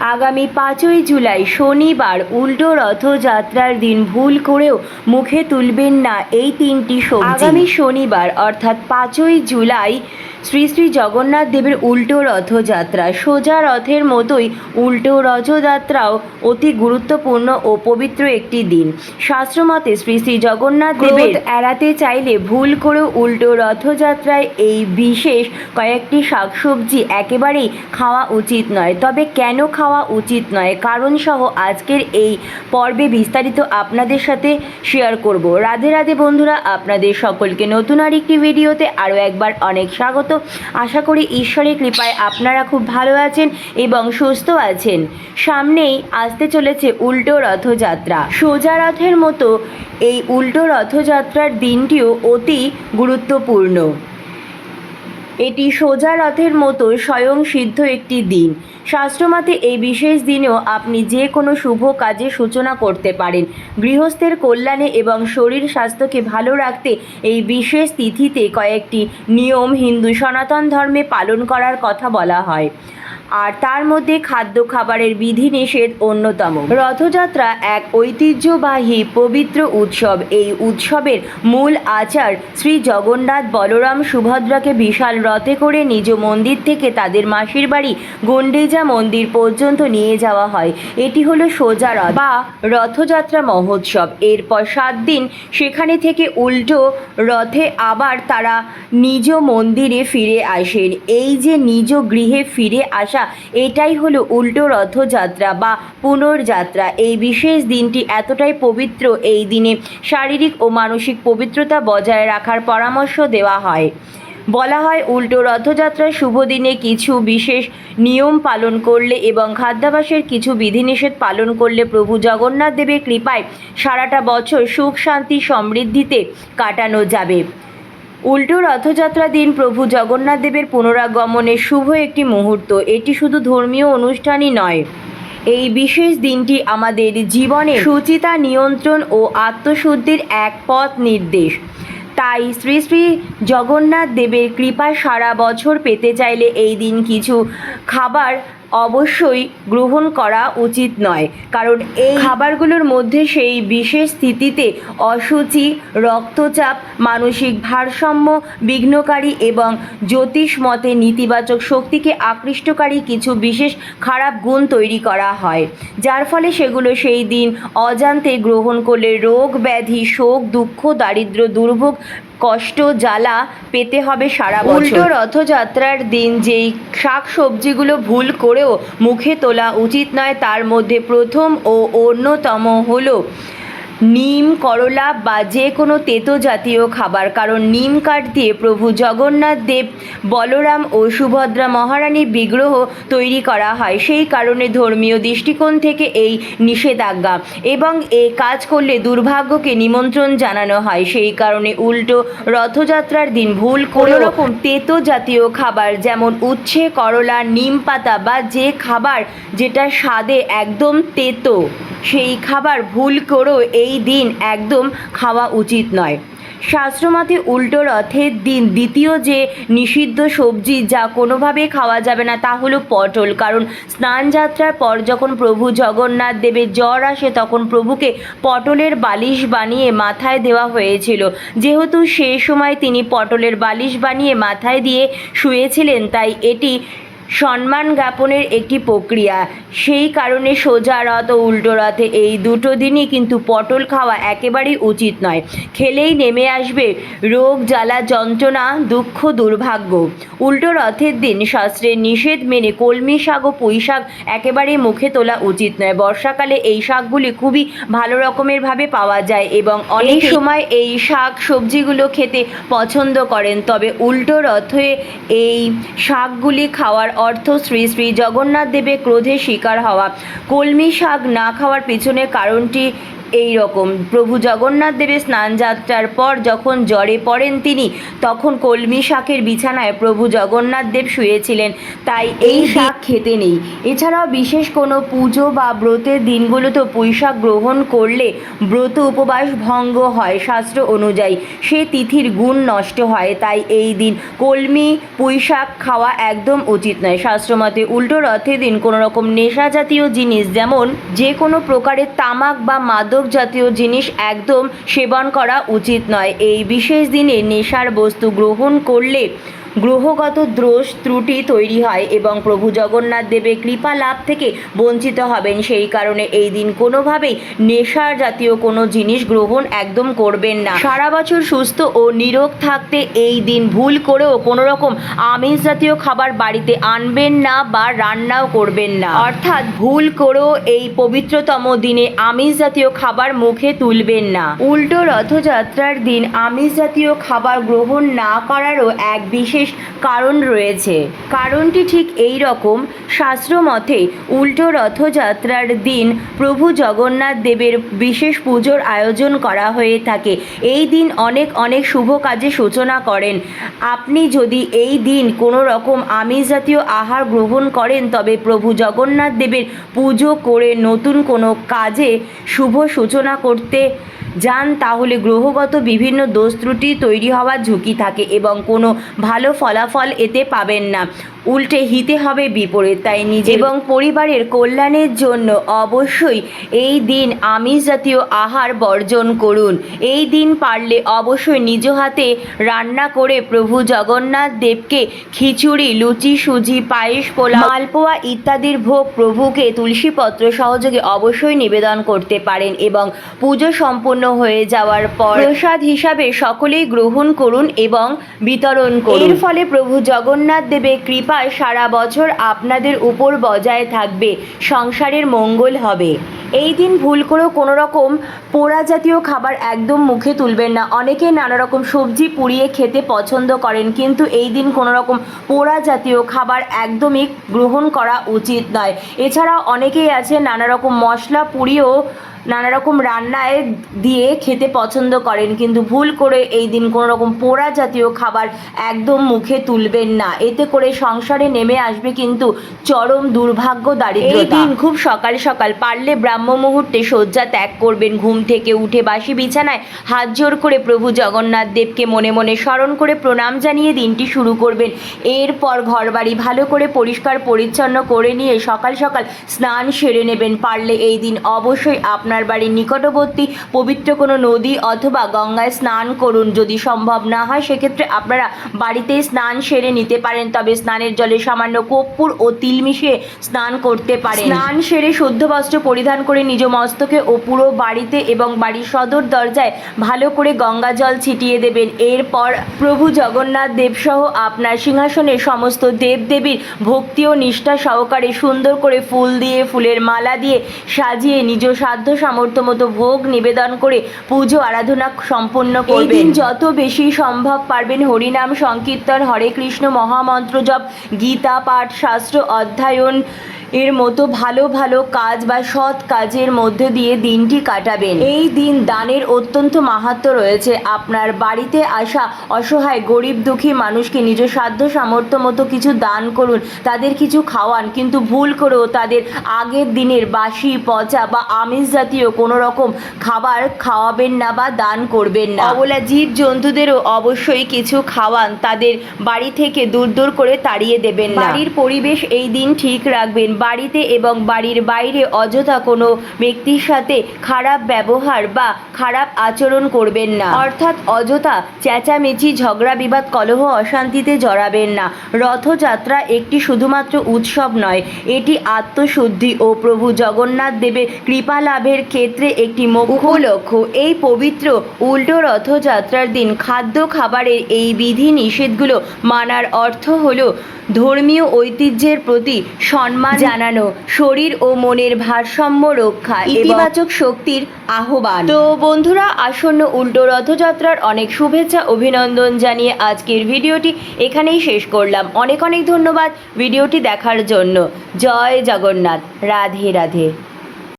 আগামী পাঁচই জুলাই শনিবার উল্টো রথযাত্রার দিন ভুল করেও মুখে তুলবেন না এই তিনটি সবজি। আগামী শনিবার, অর্থাৎ পাঁচই জুলাই শ্রী শ্রী জগন্নাথ দেবের উল্টো রথযাত্রা। সোজা রথের মতোই উল্টো রথযাত্রাও অতি গুরুত্বপূর্ণ ও পবিত্র একটি দিন। শাস্ত্রমতে শ্রী শ্রী জগন্নাথ দেবের এড়াতে চাইলে ভুল করে উল্টো রথযাত্রায় এই বিশেষ কয়েকটি শাকসবজি একেবারেই খাওয়া উচিত নয়। তবে কেন খাওয়া উচিত নয়? কারণ সহ আজকের এই পর্বে বিস্তারিত আপনাদের সাথে শেয়ার করব। রাধে রাধে বন্ধুরা আপনাদের সকলকে নতুন আর একটি ভিডিওতে আরও একবার অনেক স্বাগত। আশা করি ঈশ্বরের কৃপায় আপনারা খুব ভালো আছেন এবং সুস্থ আছেন। সামনেই আসতে চলেছে উল্টো রথযাত্রা। সোজা রথের মতো এই উল্টো রথযাত্রার দিনটিও অতি গুরুত্বপূর্ণ। এটি সোজা রথের মতো স্বয়ং সিদ্ধ একটি দিন। শাস্ত্রমতে এই বিশেষ দিনেও আপনি যে কোনো শুভ কাজে সূচনা করতে পারেন। গৃহস্থের কল্যাণে এবং শরীর স্বাস্থ্যকে ভালো রাখতে এই বিশেষ তিথিতে কয়েকটি নিয়ম হিন্দু সনাতন ধর্মে পালন করার কথা বলা হয়। আর তার মধ্যে খাদ্য খাবারের বিধিনিষেধ অন্যতম। রথযাত্রা এক ঐতিহ্যবাহী পবিত্র উৎসব। এই উৎসবের মূল আচার শ্রী জগন্নাথ বলরাম সুভদ্রাকে বিশাল রথে করে নিজ মন্দির থেকে তাদের মাসির বাড়ি গন্ডেজা মন্দির পর্যন্ত নিয়ে যাওয়া হয়। এটি হলো সোজা রথ বা রথযাত্রা মহোৎসব। এরপর সাত দিন সেখানে থেকে উল্টো রথে আবার তারা নিজ মন্দিরে ফিরে আসেন। এই যে নিজ গৃহে ফিরে আসা এটাই হলো উল্টো রথযাত্রা বা পুনর্যাত্রা। এই বিশেষ দিনটি এতটাই পবিত্র এই দিনে। শারীরিক ও মানসিক পবিত্রতা বজায় রাখার পরামর্শ দেওয়া হয়। বলা হয় উল্টো রথযাত্রার শুভ দিনে কিছু বিশেষ নিয়ম পালন করলে এবং খাদ্যাভাসের কিছু বিধিনিষেধ পালন করলে প্রভু জগন্নাথ দেবের কৃপায় সারাটা বছর সুখ, শান্তি, সমৃদ্ধিতে কাটানো যাবে। উল্টো রথযাত্রা দিন প্রভু জগন্নাথ দেবের পুনরাগমনের শুভ একটি মুহূর্ত। এটি শুধু ধর্মীয় অনুষ্ঠানই নয়। এই বিশেষ দিনটি আমাদের জীবনে সুচিতা নিয়ন্ত্রণ ও আত্মশুদ্ধির এক পথ নির্দেশ। তাই শ্রী শ্রী জগন্নাথ দেবের কৃপা সারা বছর পেতে চাইলে এই দিন কিছু খাবার অবশ্যই গ্রহণ করা উচিত নয়। কারণ এই খাবারগুলোর মধ্যে সেই বিশেষ স্থিতিতে অসুচি রক্তচাপ, মানসিক ভারসাম্য, বিঘ্নকারী এবং জ্যোতিষ মতে নেতিবাচক শক্তিকে আকৃষ্টকারী কিছু বিশেষ খারাপ গুণ তৈরি করা হয়। যার ফলে সেগুলো সেই দিন অজান্তে গ্রহণ করলে রোগ ব্যাধি, শোক, দুঃখ দারিদ্র দুর্ভোগ কষ্ট জ্বালা পেতে হবে সারা উল্টো রথযাত্রার দিন যেই শাক সবজিগুলো ভুল করেও মুখে তোলা উচিত নয়, তার মধ্যে প্রথম ও অন্যতম হলো নিম করলা বা যে কোনো তেতো জাতীয় খাবার। কারণ নিম কাঠ দিয়ে প্রভু জগন্নাথ দেব বলরাম ও সুভদ্রা মহারানীর বিগ্রহ তৈরি করা হয়। সেই কারণে ধর্মীয় দৃষ্টিকোণ থেকে এই নিষেধাজ্ঞা। এবং এ কাজ করলে দুর্ভাগ্যকে নিমন্ত্রণ জানানো হয়। সেই কারণে উল্টো রথযাত্রার দিন ভুল কোনো রকম তেতো জাতীয় খাবার যেমন উচ্ছে করলা নিম পাতা বা যে খাবার যেটা স্বাদে একদম তেতো সেই খাবার ভুল করেও এই দিন একদম খাওয়া উচিত নয়। শাস্ত্রমতে উল্টো রথের দিন দ্বিতীয় যে নিষিদ্ধ সবজি যা কোনোভাবেই খাওয়া যাবে না তা হলো পটল। কারণ স্নানযাত্রার পর যখন প্রভু জগন্নাথ দেবের জ্বর আসে তখন প্রভুকে পটলের বালিশ বানিয়ে মাথায় দেওয়া হয়েছিল। যেহেতু সেই সময় তিনি পটলের বালিশ বানিয়ে মাথায় দিয়ে শুয়েছিলেন, তাই এটি সম্মান জ্ঞাপনের একটি প্রক্রিয়া। সেই কারণে সোজা রথ ও উল্টো রথে এই দুটো দিনই কিন্তু পটল খাওয়া একেবারেই উচিত নয়। খেলেই নেমে আসবে রোগ জ্বালা যন্ত্রণা দুঃখ দুর্ভাগ্য। উল্টো রথের দিন শাস্ত্রের নিষেধ মেনে কলমি শাক ও পুঁই শাক একেবারেই মুখে তোলা উচিত নয়। বর্ষাকালে এই শাকগুলি খুবই ভালো রকমের ভাবে পাওয়া যায় এবং অনেক সময় এই শাক সবজিগুলো খেতে পছন্দ করেন। তবে উল্টো রথে এই শাকগুলি খাওয়ার অর্থ শ্রী শ্রী জগন্নাথ দেবের ক্রোধে শিকার হওয়া। কলমি শাক না খাওয়ার পিছনে কারণটি এই রকম প্রভু জগন্নাথ দেবের স্নানযাত্রার পর যখন জ্বরে পড়েন তিনি তখন কলমি শাকের বিছানায় প্রভু জগন্নাথ দেব শুয়েছিলেন। তাই এই শাক খেতে নেই। এছাড়াও বিশেষ কোনো পুজো বা ব্রতের দিনগুলোতে পুঁই শাক গ্রহণ করলে ব্রত উপবাস ভঙ্গ হয় শাস্ত্র অনুযায়ী। সে তিথির গুণ নষ্ট হয় তাই এই দিন কলমি পুঁই শাক খাওয়া একদম উচিত নয়। শাস্ত্রমতে উল্টো রথের দিন কোনো রকম নেশা জাতীয় জিনিস যেমন যে কোনো প্রকারের তামাক বা মাদক জাতীয় জিনিস একদম সেবন করা উচিত নয়। এই বিশেষ দিনে নেশার বস্তু গ্রহণ করলে গ্রহগত দ্রোষ ত্রুটি তৈরি হয় এবং প্রভু জগন্নাথ দেবের কৃপা লাভ থেকে বঞ্চিত হবেন। সেই কারণে এই দিন কোনোভাবেই নেশার জাতীয় কোনো জিনিস গ্রহণ একদম করবেন না। সারা বছর সুস্থ ও নিরোগ থাকতে এই দিন ভুল করেও কোনো রকম আমিষ জাতীয় খাবার বাড়িতে আনবেন না বা রান্নাও করবেন না। অর্থাৎ ভুল করেও এই পবিত্রতম দিনে আমিষ জাতীয় খাবার মুখে তুলবেন না। উল্টো রথযাত্রার দিন আমিষ জাতীয় খাবার গ্রহণ না করারও এক বিশেষ কারণ রয়েছে। কারণটি ঠিক এই রকম, শাস্ত্র মতে উল্টো রথযাত্রার দিন প্রভু জগন্নাথ দেবের বিশেষ পুজোর আয়োজন করা হয়ে থাকে। এই দিন অনেক অনেক শুভ কাজে সূচনা করেন। আপনি যদি এই দিন কোনো রকম আমিষ জাতীয় আহার গ্রহণ করেন, তবে প্রভু জগন্নাথ দেবের পুজো করে নতুন কোনো কাজে শুভ সূচনা করতে যান, তাহলে গ্রহগত বিভিন্ন দোষ ত্রুটি তৈরি হওয়ার ঝুঁকি থাকে এবং কোনো ভালো ফলাফল এতে পাবেন না। উল্টে হিতে হবে বিপরীত, তাই নিজে এবং পরিবারের কল্যাণের জন্য অবশ্যই এই দিন আমিষ জাতীয় আহার বর্জন করুন। এই দিন পারলে অবশ্যই নিজ হাতে রান্না করে প্রভু জগন্নাথ দেবকে খিচুড়ি, লুচি, সুজি, পায়েস পোলা মালপোয়া ইত্যাদির ভোগ প্রভুকে তুলসীপত্র সহযোগে অবশ্যই নিবেদন করতে পারেন এবং পুজো সম্পূর্ণ হয়ে যাওয়ার পর প্রসাদ হিসাবে সকলেই গ্রহণ করুন এবং বিতরণ করুন। এর ফলে প্রভু জগন্নাথ দেবের কৃপায় সারা বছর আপনাদের উপর বজায় থাকবে, সংসারের মঙ্গল হবে। এই দিন ভুল করেও কোনো রকম পোড়া জাতীয় খাবার একদম মুখে তুলবেন না। অনেকে নানা রকম সবজি পুড়িয়ে খেতে পছন্দ করেন, কিন্তু এই দিন কোনো রকম পোড়া জাতীয় খাবার একদমই গ্রহণ করা উচিত নয়। এছাড়াও অনেকেই আছে নানা রকম মশলা পুড়িয়েও নানা রকম রান্নায় দিয়ে খেতে পছন্দ করেন, কিন্তু ভুল করে এই দিন কোনো রকম পোড়া জাতীয় খাবার একদম মুখে তুলবেন না। এতে করে সংসারে নেমে আসবে কিন্তু চরম দুর্ভাগ্য দারিদ্র এই দিন খুব সকাল সকাল পারলে ব্রাহ্ম মুহূর্তে শয্যা ত্যাগ করবেন, ঘুম থেকে উঠে বাসি বিছানায় হাত জোর করে প্রভু জগন্নাথ দেবকে মনে মনে স্মরণ করে প্রণাম জানিয়ে দিনটি শুরু করবেন। এরপর ঘরবাড়ি ভালো করে পরিষ্কার পরিচ্ছন্ন করে নিয়ে সকাল সকাল স্নান সেরে নেবেন। পারলে এই দিন অবশ্যই আপনার বাড়ির নিকটবর্তী পবিত্র কোনো নদী অথবা গঙ্গায় স্নান করুন। যদি সম্ভব না হয়, সেক্ষেত্রে আপনারা বাড়িতেই স্নান সেরে নিতে পারেন। তবে স্নানের জলে সামান্য কর্পূর ও তিল মিশিয়ে স্নান করতে পারেন। স্নান সেরে শুদ্ধ বস্ত্র পরিধান করে নিজ মস্তকে ও পুরো বাড়িতে এবং বাড়ির সদর দরজায় ভালো করে গঙ্গা জল ছিটিয়ে দেবেন। এরপর প্রভু জগন্নাথ দেবসহ আপনার সিংহাসনের সমস্ত দেবদেবীর ভক্তি ও নিষ্ঠা সহকারে সুন্দর করে ফুল দিয়ে, ফুলের মালা দিয়ে সাজিয়ে নিজ সাধ্য সামর্থ্য মতো ভোগ নিবেদন করে পুজো আরাধনা সম্পন্ন করবেন। যত বেশি সম্ভব পারবেন হরিনাম সংকীর্তন হরে কৃষ্ণ মহামন্ত্র জপ গীতা পাঠ শাস্ত্র অধ্যয়ন এর মতো ভালো ভালো কাজ বা সৎ কাজের মধ্যে দিয়ে দিনটি কাটাবেন। এই দিন দানের অত্যন্ত মাহাত্ম রয়েছে। আপনার বাড়িতে আসা অসহায়, গরিব, দুঃখী মানুষকে নিজ সাধ্য সামর্থ্য মতো কিছু দান করুন, তাদের কিছু খাওয়ান, কিন্তু ভুল করেও তাদের আগের দিনের বাসি, পচা বা আমিষ জাতীয় কোনো রকম খাবার খাওয়াবেন না বা দান করবেন না। অবলা জীব জন্তুদেরও অবশ্যই কিছু খাওয়ান, তাদের বাড়ি থেকে দূর দূর করে তাড়িয়ে দেবেন বাড়ির পরিবেশ এই দিন ঠিক রাখবেন। বাড়িতে এবং বাড়ির বাইরে অযথা কোনো ব্যক্তির সাথে খারাপ ব্যবহার বা খারাপ আচরণ করবেন না। অর্থাৎ অযথা চেঁচামেচি, ঝগড়া, বিবাদ, কলহ, অশান্তিতে জড়াবেন না। রথযাত্রা একটি শুধুমাত্র উৎসব নয়, এটি আত্মশুদ্ধি ও প্রভু জগন্নাথ দেবের কৃপা লাভের ক্ষেত্রে একটি লক্ষ্য। এই পবিত্র উল্টো রথযাত্রার দিন খাদ্য খাবারের এই বিধি নিষেধগুলো মানার অর্থ হলো ধর্মীয় ঐতিহ্যের প্রতি সম্মান জানানো শরীর ও মনের ভারসাম্য রক্ষা ইতিবাচক শক্তির আহ্বান। তো বন্ধুরা আসন্ন উল্টো রথযাত্রার অনেক শুভেচ্ছা অভিনন্দন জানিয়ে আজকের ভিডিওটি এখানেই শেষ করলাম। অনেক অনেক ধন্যবাদ ভিডিওটি দেখার জন্য। জয় জগন্নাথ। রাধে রাধে।